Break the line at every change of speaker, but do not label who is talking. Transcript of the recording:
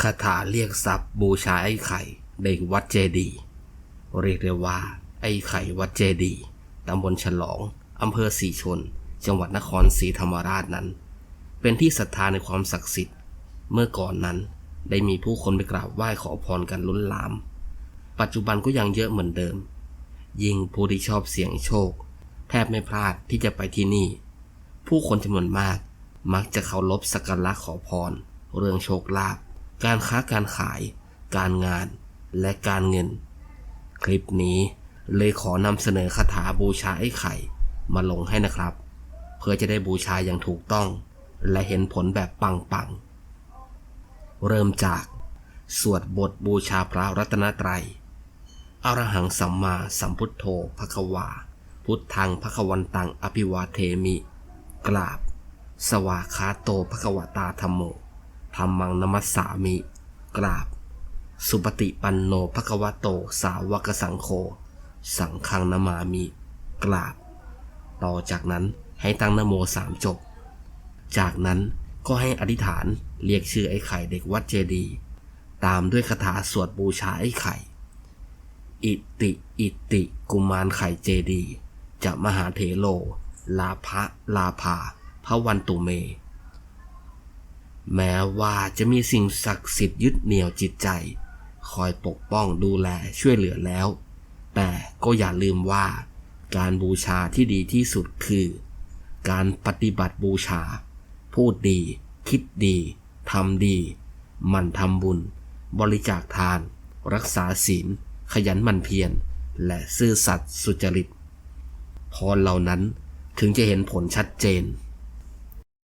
คาถาเรียกทรัพย์บูชาไอ้ไข่เด็กวัดเจดีเรียกได้ว่า ไอ้ไข่วัดเจดีตำบลฉลองอำเภอสีชน จังหวัดนครศรีธรรมราชนั้น เป็นที่ศรัทธาในความศักดิ์สิทธิ์ เมื่อก่อนนั้นได้มีผู้คนไปกราบไหว้ขอพรกันล้นหลาม ปัจจุบันก็ยังเยอะเหมือนเดิม ยิ่งผู้ที่ชอบเสี่ยงโชค แทบไม่พลาดที่จะไปที่นี่ ผู้คนจำนวนมาก มักจะเคารพสักการะขอพร เรื่องโชคลาภ การค้าการขาย การงานและการเงิน คลิปนี้เลยขอนำเสนอคาถาบูชาไอ้ไข่มาลงให้นะครับ เพื่อจะได้บูชาอย่างถูกต้อง และเห็นผลแบบปังๆ เริ่มจากสวดบทบูชาพระรัตนตรัยอรหังสัมมาสัมพุทโธภควา พุทธังภควันตังอภิวาเทมิ กราบ สวาคาโตภควตาธรรมโม ธรรมังนมัสสามิ กราบ สุปฏิปันโนภควโต สาวกสังโฆ สังฆังนามามิ กราบ ต่อจากนั้นให้ตั้งนโมสามจบ จากนั้นก็ให้อธิษฐานเรียกชื่อไอ้ไข่เด็กวัดเจดี ตามด้วยคาถาสวดบูชาไอ้ไข่ อิติ อิติ กุมารไข่เจดี จะมหาเถโล ลาภะลาภาพระวันตุเม แม้ว่าจะมีสิ่งศักดิ์สิทธิ์ยึดเหนี่ยวจิตใจ คอยปกป้องดูแลช่วยเหลือแล้ว แต่ก็อย่าลืมว่า การบูชาที่ดีที่สุดคือ การปฏิบัติบูชา พูดดี คิดดีทำดีหมั่นทำบุญ บริจาคทาน รักษาศีล ขยันหมั่นเพียร และซื่อสัตย์สุจริตพรเหล่านั้นถึงจะเห็นผลชัดเจน